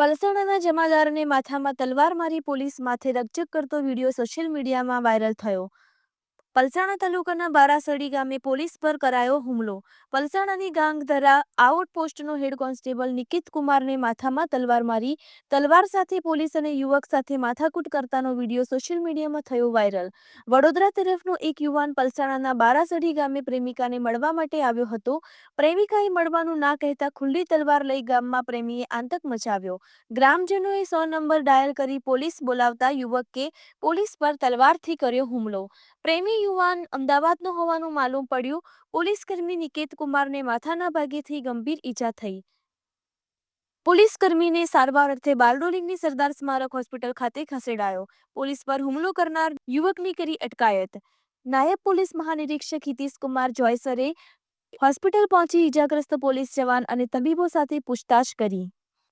પલસાણાના જમાદારને માથામાં તલવાર મારી પોલીસ માથે રકઝક કરતો વીડિયો સોશિયલ મીડિયામાં વાયરલ થયો. પલસાણા તાલુકાના બારાસડી ગામે પોલીસ પર કરાયો હુમલો. પલસાણાની ગાંગધરા આઉટપોસ્ટનો હેડ કોન્સ્ટેબલ નિકિત કુમારને માથામાં તલવાર મારી, તલવાર સાથે પોલીસ અને યુવક સાથે માથાકૂટ કરતાનો વીડિયો સોશિયલ મીડિયામાં થયો વાયરલ. વડોદરા તરફનો એક યુવાન પલસાણાના બારાસડી ગામે પ્રેમિકાને મળવા માટે આવ્યો હતો. પ્રેમિકાએ મળવાનું ના કહેતા ખુલ્લી તલવાર લઈ ગામમાં પ્રેમીએ આતંક મચાવ્યો. ગ્રામજનોએ સો નંબર ડાયલ કરી પોલીસ બોલાવતા યુવકે પોલીસ પર તલવારથી કર્યો હુમલો. પ્રેમી યુવાન અમદાવાદનો હોવાનું માલુમ પડ્યું. પોલીસ કર્મી નિકેત કુમારને માથાના ભાગેથી ગંભીર ઈજા થઈ. પોલીસ કર્મીને સારવાર અર્થે બારડોલીની સરદાર સ્મારક હોસ્પિટલ ખાતે ખસેડાયો. પોલીસ પર હુમલો કરનાર યુવકની કરી અટકાયત. નાયબ પોલીસ મહાનિરીક્ષક હિતીશ કુમાર જોયસરે હોસ્પિટલ પહોંચી ઈજાગ્રસ્ત પોલીસ જવાન અને તબીબો સાથે પૂછતાછ કરી.